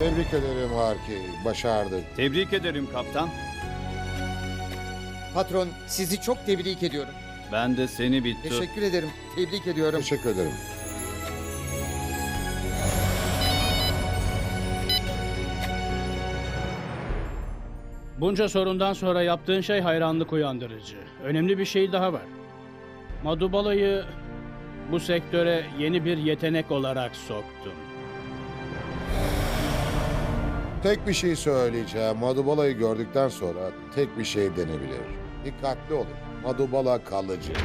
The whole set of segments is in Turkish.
Tebrik ederim Harki. Başardık. Tebrik ederim kaptan. Patron sizi çok tebrik ediyorum. Ben de seni bitti. Teşekkür ederim. Tebrik ediyorum. Teşekkür ederim. Bunca sorundan sonra yaptığın şey hayranlık uyandırıcı. Önemli bir şey daha var. Madubala'yı bu sektöre yeni bir yetenek olarak soktun. Tek bir şey söyleyeceğim. Madubala'yı gördükten sonra tek bir şey denebilir. Dikkatli olun. Madubala kalıcı.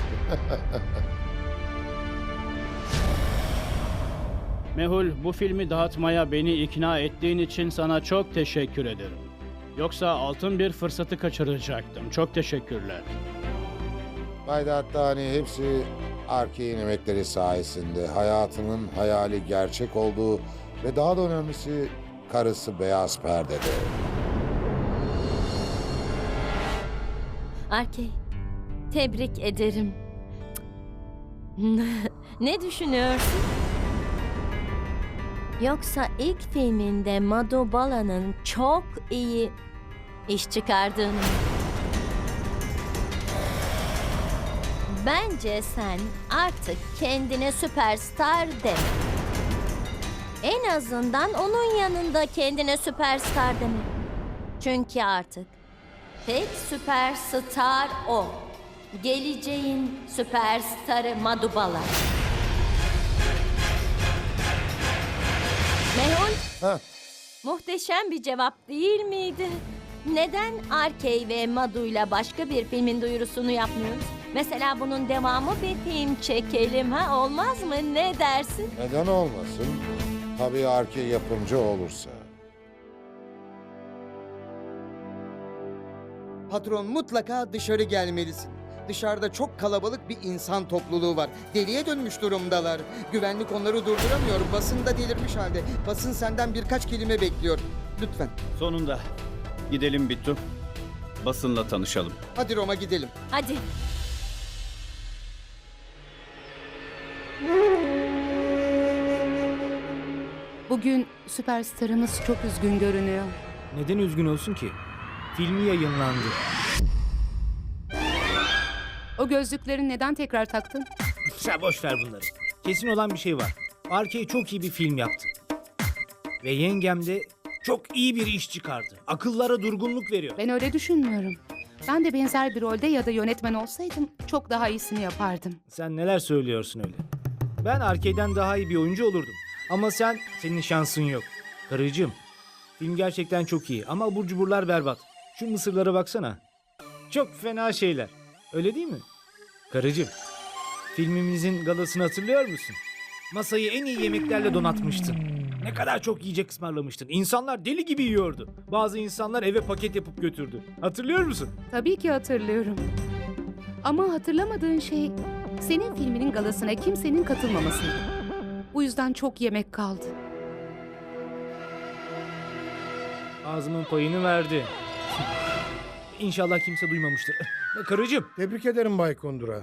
Mehul, bu filmi dağıtmaya beni ikna ettiğin için sana çok teşekkür ederim. Yoksa altın bir fırsatı kaçıracaktım. Çok teşekkürler. Bay hani hepsi Arke'in emekleri sayesinde hayatının hayali gerçek olduğu ve daha da önemlisi karısı beyaz perdede. Arkey, tebrik ederim. ne düşünüyorsun? Yoksa ilk filminde Madobala'nın çok iyi iş çıkardığını? Bence sen artık kendine süperstar deme. En azından onun yanında kendine süperstar deme. Çünkü artık Tek süperstar o. Geleceğin süperstarı Madubala. Mehul, Heh. muhteşem bir cevap değil miydi? Neden Arkey ve Madu'yla başka bir filmin duyurusunu yapmıyoruz? Mesela bunun devamı bir film çekelim ha olmaz mı? Ne dersin? Neden olmasın? Tabii Arke yapımcı olursa. Patron mutlaka dışarı gelmelisin. Dışarıda çok kalabalık bir insan topluluğu var. Deliye dönmüş durumdalar. Güvenlik onları durduramıyor. Basın da delirmiş halde. Basın senden birkaç kelime bekliyor. Lütfen. Sonunda. Gidelim Bittu. Basınla tanışalım. Hadi Roma gidelim. Hadi. Bugün süperstarımız çok üzgün görünüyor. Neden üzgün olsun ki? Filmi yayınlandı. O gözlükleri neden tekrar taktın? Sen boş ver bunları. Kesin olan bir şey var. Arkey çok iyi bir film yaptı. Ve yengem de çok iyi bir iş çıkardı. Akıllara durgunluk veriyor. Ben öyle düşünmüyorum. Ben de benzer bir rolde ya da yönetmen olsaydım çok daha iyisini yapardım. Sen neler söylüyorsun öyle? Ben Arkey'den daha iyi bir oyuncu olurdum. Ama sen, senin şansın yok. Karıcığım, film gerçekten çok iyi ama abur cuburlar berbat. Şu mısırlara baksana. Çok fena şeyler. Öyle değil mi? Karıcığım, filmimizin galasını hatırlıyor musun? Masayı en iyi yemeklerle donatmıştın. Ne kadar çok yiyecek ısmarlamıştın. İnsanlar deli gibi yiyordu. Bazı insanlar eve paket yapıp götürdü. Hatırlıyor musun? Tabii ki hatırlıyorum. Ama hatırlamadığın şey senin filminin galasına kimsenin katılmamasıydı. Bu yüzden çok yemek kaldı. Ağzımın payını verdi. İnşallah kimse duymamıştır. Karıcığım, Tebrik ederim Bay Kondura.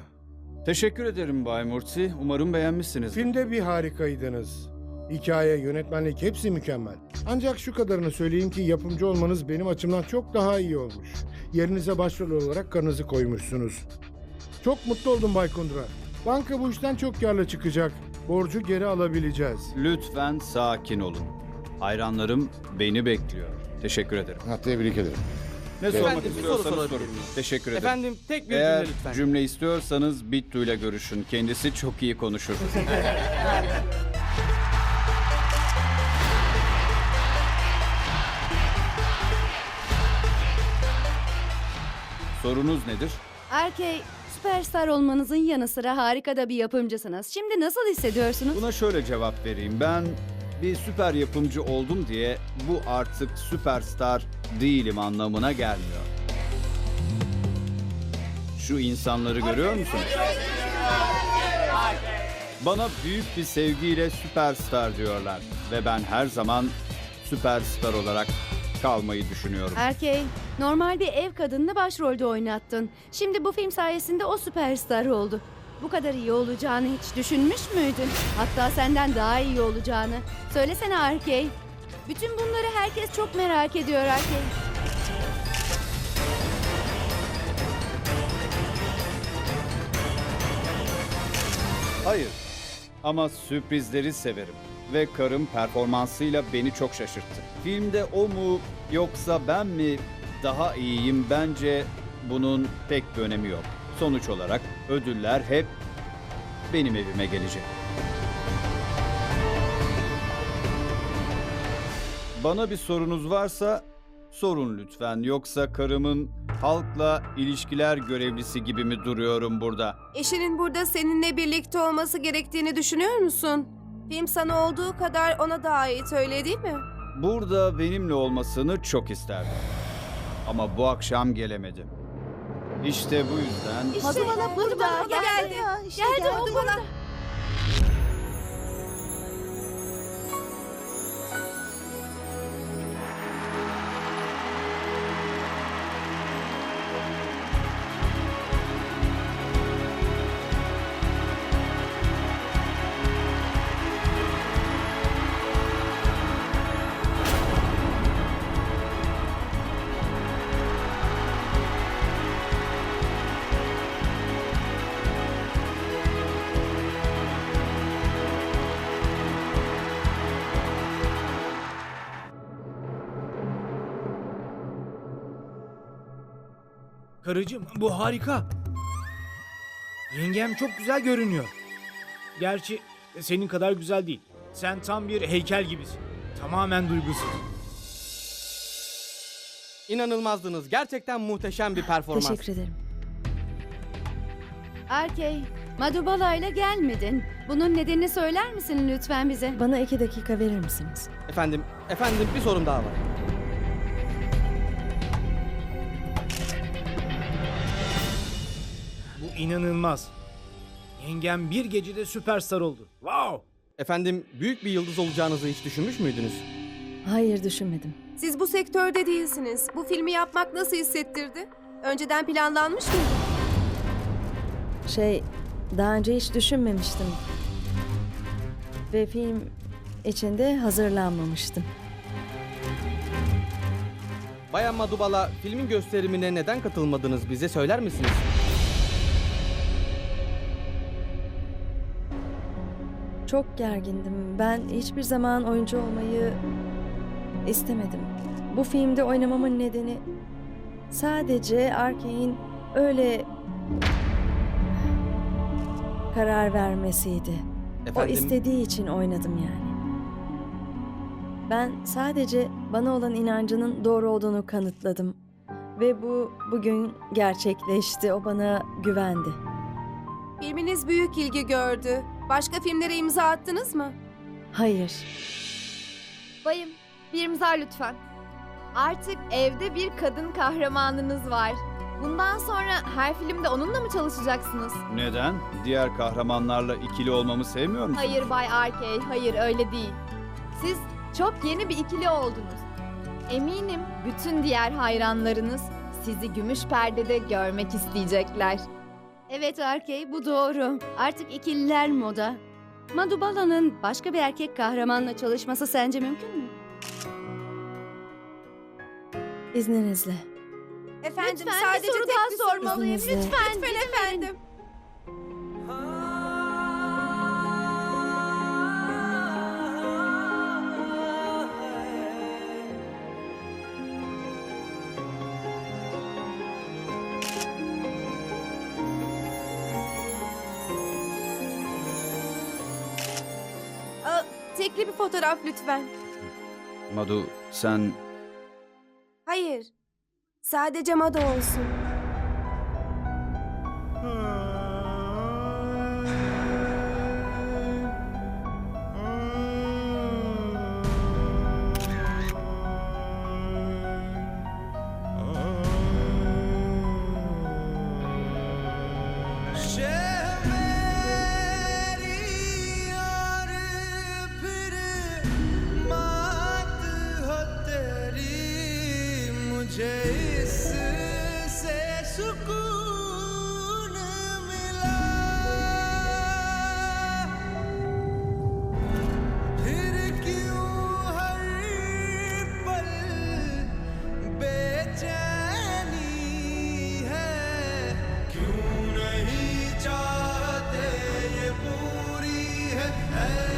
Teşekkür ederim Bay Murti. Umarım beğenmişsiniz. Filmde bir harikaydınız. Hikaye, yönetmenlik hepsi mükemmel. Ancak şu kadarını söyleyeyim ki yapımcı olmanız benim açımdan çok daha iyi olmuş. Yerinize başrol olarak karınızı koymuşsunuz. Çok mutlu oldum Bay Kondura. Banka bu işten çok karlı çıkacak. Borcu geri alabileceğiz. Lütfen sakin olun. Hayranlarım beni bekliyor. Teşekkür ederim. Ha, tebrik ederim. Ne Efendim, sormak bir soru istiyorsanız sorabilir sorun. miyim? Teşekkür ederim. efendim tek bir Eğer cümle lütfen. cümle istiyorsanız Bittu ile görüşün. Kendisi çok iyi konuşur. Sorunuz nedir? Erkey, süperstar olmanızın yanı sıra harika da bir yapımcısınız. Şimdi nasıl hissediyorsunuz? Buna şöyle cevap vereyim. Ben bir süper yapımcı oldum diye bu artık süperstar değilim anlamına gelmiyor. Şu insanları görüyor musunuz? Bana büyük bir sevgiyle süperstar diyorlar ve ben her zaman süperstar olarak kalmayı düşünüyorum. Erkey, normal bir ev kadınını başrolde oynattın. Şimdi bu film sayesinde o süperstar oldu. Bu kadar iyi olacağını hiç düşünmüş müydün? Hatta senden daha iyi olacağını. Söylesene Erkey. Bütün bunları herkes çok merak ediyor Arkey. Hayır. Ama sürprizleri severim. Ve karım performansıyla beni çok şaşırttı. Filmde o mu yoksa ben mi daha iyiyim bence bunun pek bir önemi yok. Sonuç olarak ödüller hep benim evime gelecek. Bana bir sorunuz varsa sorun lütfen. Yoksa karımın halkla ilişkiler görevlisi gibi mi duruyorum burada? Eşinin burada seninle birlikte olması gerektiğini düşünüyor musun? Film sana olduğu kadar ona da ait öyle değil mi? Burada benimle olmasını çok isterdim. Ama bu akşam gelemedim. İşte bu yüzden İşte Madubala burada, Madubala geldi. geldi. Geldi o burada. Karıcığım bu harika. Yengem çok güzel görünüyor. Gerçi senin kadar güzel değil. Sen tam bir heykel gibisin. Tamamen duygusuz. İnanılmazdınız. Gerçekten muhteşem bir performans. Teşekkür ederim. Arkey, Madubala ile gelmedin. Bunun nedenini söyler misin lütfen bize? Bana iki dakika verir misiniz? Efendim, efendim bir sorum daha var. İnanılmaz. Yengem bir gecede süperstar oldu. Wow! Efendim, büyük bir yıldız olacağınızı hiç düşünmüş müydünüz? Hayır düşünmedim. Siz bu sektörde değilsiniz. Bu filmi yapmak nasıl hissettirdi? Önceden planlanmış mıydı? Şey, daha önce hiç düşünmemiştim. Ve film içinde hazırlanmamıştım. Bayan Madubala, filmin gösterimine neden katılmadınız bize söyler misiniz? Çok gergindim. Ben hiçbir zaman oyuncu olmayı istemedim. Bu filmde oynamamın nedeni sadece Arkey'in öyle karar vermesiydi. O Efendim, istediği için oynadım yani. Ben sadece bana olan inancının doğru olduğunu kanıtladım. Ve bu bugün gerçekleşti. O bana güvendi. Filminiz büyük ilgi gördü. Başka filmlere imza attınız mı? Hayır. Bayım, bir imza lütfen. Artık evde bir kadın kahramanınız var. Bundan sonra her filmde onunla mı çalışacaksınız? neden? Diğer kahramanlarla ikili olmamı sevmiyor musun? Hayır Bay Arkey, hayır öyle değil. Siz çok yeni bir ikili oldunuz. Eminim bütün diğer hayranlarınız sizi gümüş perdede görmek isteyecekler. Evet Arkey, bu doğru. Artık ikililer moda. Madubala'nın başka bir erkek kahramanla çalışması sence mümkün mü? İzninizle. Efendim Lütfen sadece soru tek daha bir soru sormalıyım. İzninizle. Lütfen, Lütfen efendim. Fotoğraf lütfen. Madu sen Hayır. Sadece Mado olsun. Hey!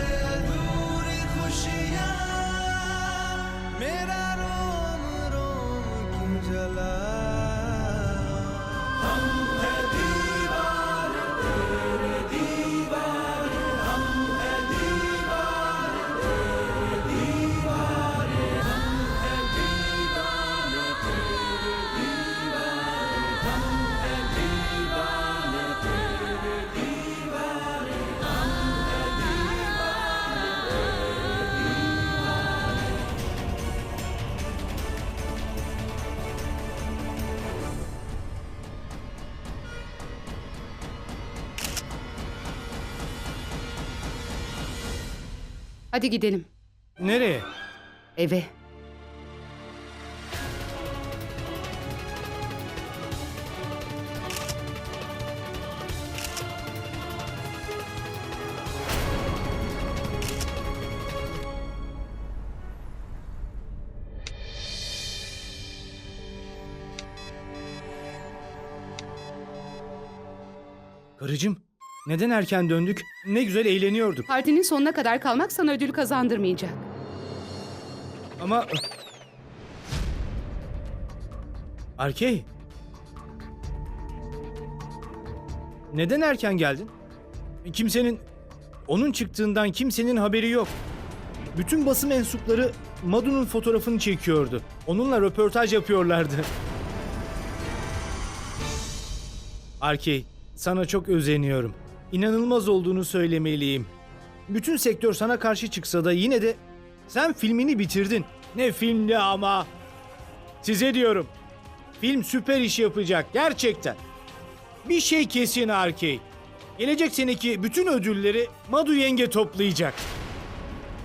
Hadi gidelim. Nereye? Eve. Neden erken döndük? Ne güzel eğleniyorduk. Partinin sonuna kadar kalmak sana ödül kazandırmayacak. Ama... Arkey. Neden erken geldin? Kimsenin... Onun çıktığından kimsenin haberi yok. Bütün basın mensupları Madu'nun fotoğrafını çekiyordu. Onunla röportaj yapıyorlardı. Arkey, sana çok özeniyorum. İnanılmaz olduğunu söylemeliyim. Bütün sektör sana karşı çıksa da yine de sen filmini bitirdin. Ne filmdi ama. Size diyorum. Film süper iş yapacak gerçekten. Bir şey kesin Arkey. Gelecek seneki bütün ödülleri Madu yenge toplayacak.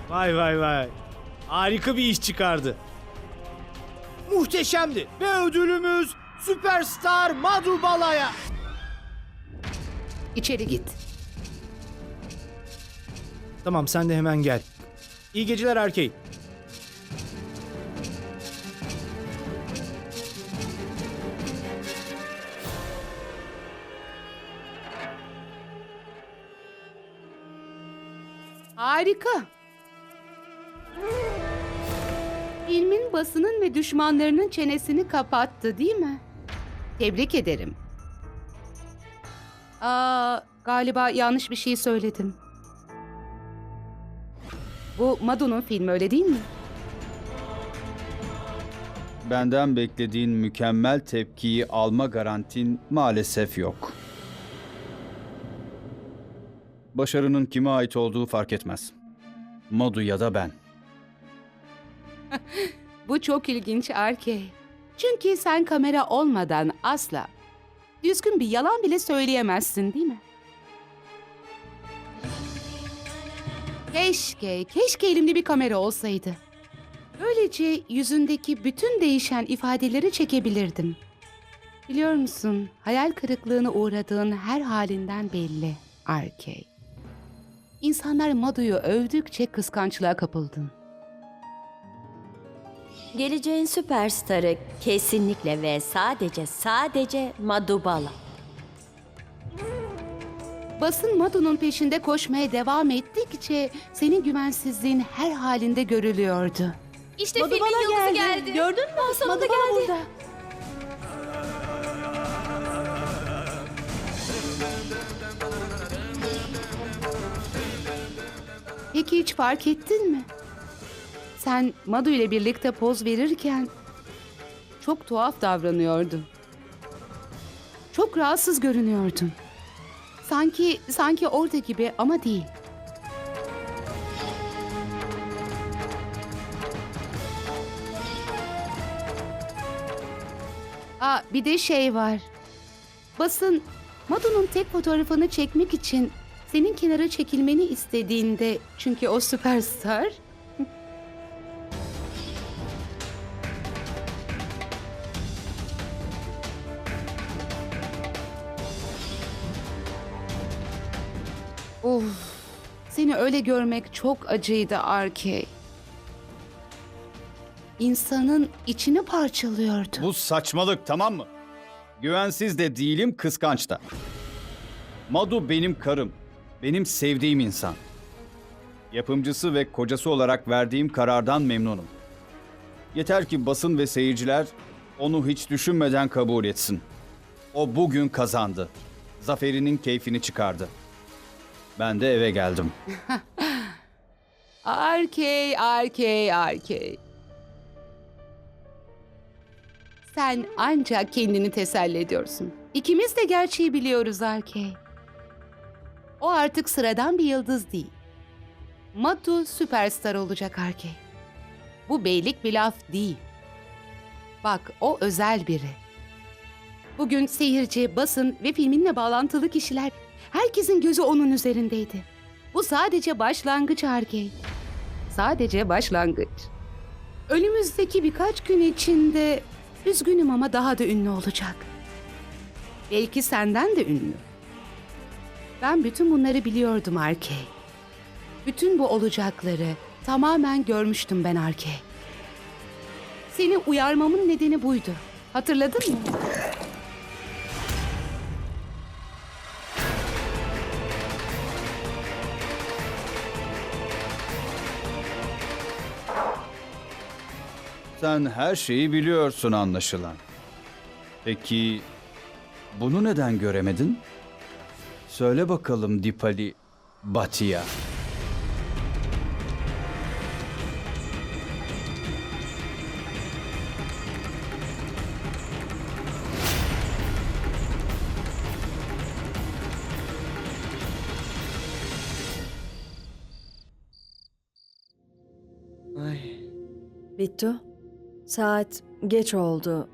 Vay vay vay. Harika bir iş çıkardı. Muhteşemdi. Ve ödülümüz Süperstar Madu Bala'ya. İçeri git. Tamam sen de hemen gel. İyi geceler Arkey. Harika. Filmin basının ve düşmanlarının çenesini kapattı değil mi? Tebrik ederim. Aa, galiba yanlış bir şey söyledim. Bu Madu'nun filmi öyle değil mi? Benden beklediğin mükemmel tepkiyi alma garantin maalesef yok. Başarının kime ait olduğu fark etmez. Madu ya da ben. Bu çok ilginç Arkey. Çünkü sen kamera olmadan asla düzgün bir yalan bile söyleyemezsin değil mi? Keşke, keşke elimde bir kamera olsaydı. Böylece yüzündeki bütün değişen ifadeleri çekebilirdim. Biliyor musun, hayal kırıklığına uğradığın her halinden belli Arkey. İnsanlar Madu'yu övdükçe kıskançlığa kapıldın. Geleceğin süperstarı kesinlikle ve sadece sadece Madubala. Basın Madu'nun peşinde koşmaya devam ettikçe senin güvensizliğin her halinde görülüyordu. İşte filmin yıldızı geldi. Gördün mü? Sonunda Madubala geldi. burada. Peki hiç fark ettin mi? Sen Madu ile birlikte poz verirken çok tuhaf davranıyordun. Çok rahatsız görünüyordun. Sanki sanki orada gibi ama değil. Aa, bir de şey var. Basın Madu'nun tek fotoğrafını çekmek için senin kenara çekilmeni istediğinde çünkü o süperstar. Öyle görmek çok acıydı Arkey. İnsanın içini parçalıyordu. Bu saçmalık tamam mı? Güvensiz de değilim, kıskanç da. Madu benim karım. Benim sevdiğim insan. Yapımcısı ve kocası olarak verdiğim karardan memnunum. Yeter ki basın ve seyirciler onu hiç düşünmeden kabul etsin. O bugün kazandı. Zaferinin keyfini çıkardı. Ben de eve geldim. Arkey, arkey, arkey. Sen ancak kendini teselli ediyorsun. İkimiz de gerçeği biliyoruz Arkey. O artık sıradan bir yıldız değil. Matu süperstar olacak Arkey. Bu beylik bir laf değil. Bak o özel biri. Bugün seyirci, basın ve filminle bağlantılı kişiler herkesin gözü onun üzerindeydi. Bu sadece başlangıç Arkey. Sadece başlangıç. Önümüzdeki birkaç gün içinde üzgünüm ama daha da ünlü olacak. Belki senden de ünlü. Ben bütün bunları biliyordum Arkey. Bütün bu olacakları tamamen görmüştüm ben Arkey. Seni uyarmamın nedeni buydu. Hatırladın mı? Sen her şeyi biliyorsun anlaşılan. Peki bunu neden göremedin? Söyle bakalım Dipali Batı'ya. Ay. Bittu, saat geç oldu.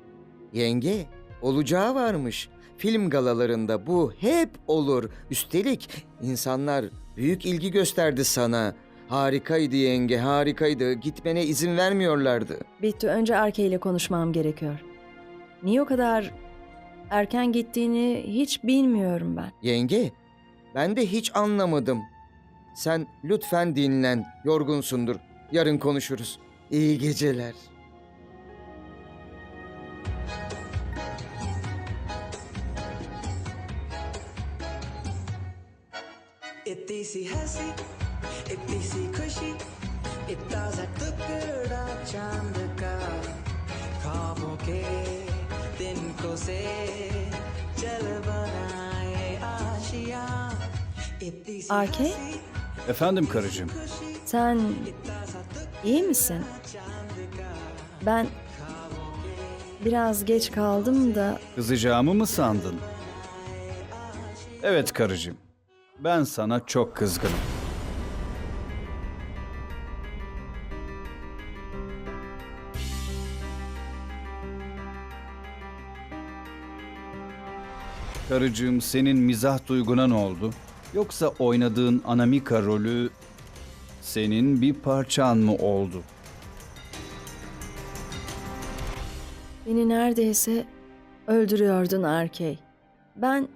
Yenge, olacağı varmış. Film galalarında bu hep olur. Üstelik insanlar büyük ilgi gösterdi sana. Harikaydı yenge, harikaydı. Gitmene izin vermiyorlardı. Bittu, önce Arke ile konuşmam gerekiyor. Niye o kadar erken gittiğini hiç bilmiyorum ben. Yenge, ben de hiç anlamadım. Sen lütfen dinlen, yorgunsundur. Yarın konuşuruz. İyi geceler. इतनी सी हंसी इतनी सी खुशी इतना सा टुकड़ा चांद का ख्वाबों के दिन को से चल बनाए आशिया इतनी सी Arke, Efendim karıcığım. sen iyi misin? Ben biraz geç kaldım da Kızacağımı mı sandın? Evet karıcığım. Ben sana çok kızgınım. Karıcığım senin mizah duyguna ne oldu? Yoksa oynadığın Anamika rolü senin bir parçan mı oldu? beni neredeyse öldürüyordun Arkey. Ben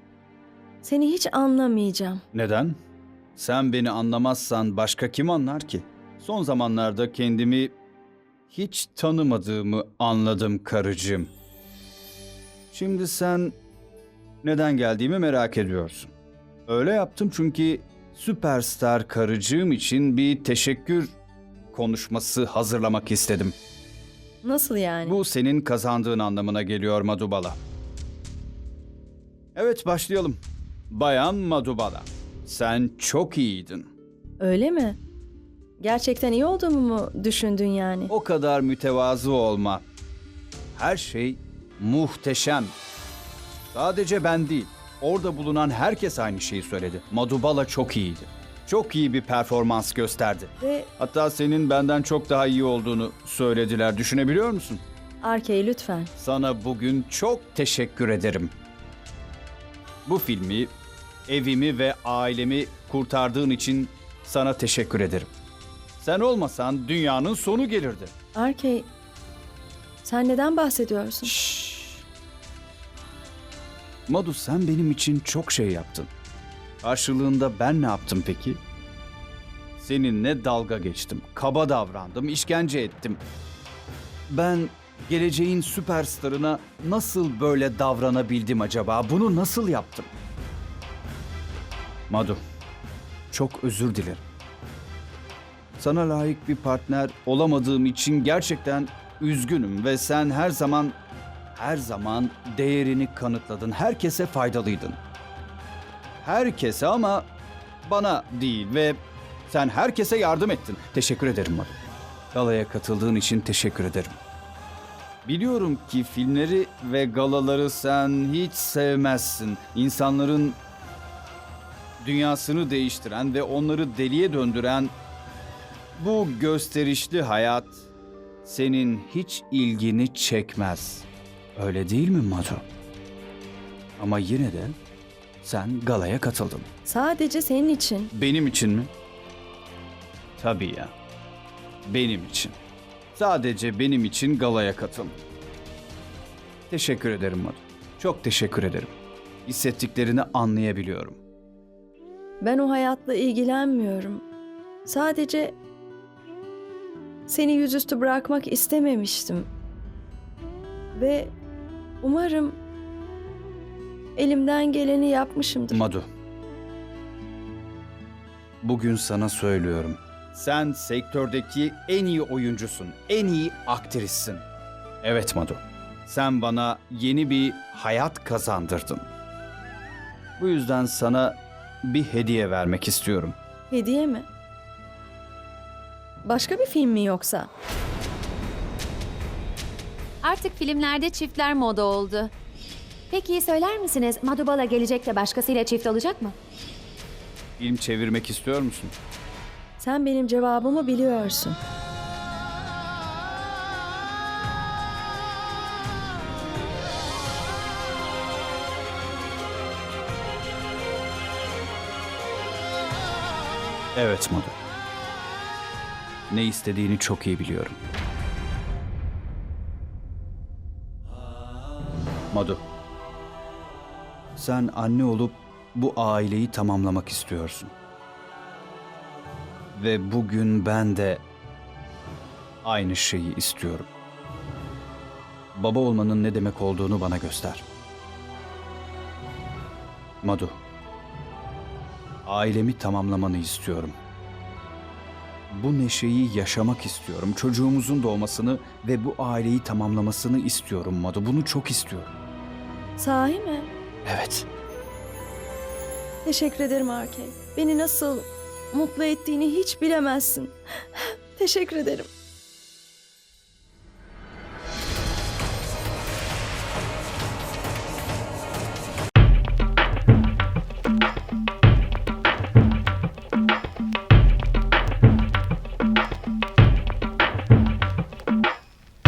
seni hiç anlamayacağım. Neden? Sen beni anlamazsan başka kim anlar ki? Son zamanlarda kendimi hiç tanımadığımı anladım karıcığım. Şimdi sen neden geldiğimi merak ediyorsun. Öyle yaptım çünkü süperstar karıcığım için bir teşekkür konuşması hazırlamak istedim. Nasıl yani? Bu senin kazandığın anlamına geliyor Madubala. Evet başlayalım. Bayan Madubala, sen çok iyiydin. Öyle mi? Gerçekten iyi olduğumu mu düşündün yani? O kadar mütevazı olma. Her şey muhteşem. Sadece ben değil, orada bulunan herkes aynı şeyi söyledi. Madubala çok iyiydi. Çok iyi bir performans gösterdi. Ve Hatta senin benden çok daha iyi olduğunu söylediler. Düşünebiliyor musun? Arkey lütfen. Sana bugün çok teşekkür ederim. Bu filmi, evimi ve ailemi kurtardığın için sana teşekkür ederim. Sen olmasan dünyanın sonu gelirdi. Arkey sen neden bahsediyorsun? Şşş. Madu sen benim için çok şey yaptın. Karşılığında ben ne yaptım peki? Seninle dalga geçtim, kaba davrandım, işkence ettim. Ben geleceğin süperstarına nasıl böyle davranabildim acaba? Bunu nasıl yaptım? Madu, çok özür dilerim. Sana layık bir partner olamadığım için gerçekten üzgünüm ve sen her zaman her zaman değerini kanıtladın. Herkese faydalıydın. Herkese ama bana değil ve sen herkese yardım ettin. Teşekkür ederim Madu. Galaya katıldığın için teşekkür ederim. Biliyorum ki filmleri ve galaları sen hiç sevmezsin. İnsanların dünyasını değiştiren ve onları deliye döndüren bu gösterişli hayat senin hiç ilgini çekmez. Öyle değil mi Madu? Ama yine de sen galaya katıldın. Sadece senin için. Benim için mi? Tabii ya. Benim için. Sadece benim için galaya katıl. Teşekkür ederim Madu. Çok teşekkür ederim. Hissettiklerini anlayabiliyorum. Ben o hayatla ilgilenmiyorum. Sadece seni yüzüstü bırakmak istememiştim. Ve umarım elimden geleni yapmışımdır. Madu. Bugün sana söylüyorum. Sen sektördeki en iyi oyuncusun, en iyi aktrissin. Evet Madu. Sen bana yeni bir hayat kazandırdın. Bu yüzden sana bir hediye vermek istiyorum. Hediye mi? Başka bir film mi yoksa? Artık filmlerde çiftler moda oldu. Peki söyler misiniz Madubala gelecekte başkasıyla çift olacak mı? Film çevirmek istiyor musun? Sen benim cevabımı biliyorsun. Evet Madu. Ne istediğini çok iyi biliyorum. Madu. Sen anne olup bu aileyi tamamlamak istiyorsun. Ve bugün ben de aynı şeyi istiyorum. Baba olmanın ne demek olduğunu bana göster. Madu. Ailemi tamamlamanı istiyorum. Bu neşeyi yaşamak istiyorum. Çocuğumuzun doğmasını ve bu aileyi tamamlamasını istiyorum Madu. Bunu çok istiyorum. Sahi mi? Evet. Teşekkür ederim Arkey. Beni nasıl mutlu ettiğini hiç bilemezsin. Teşekkür ederim.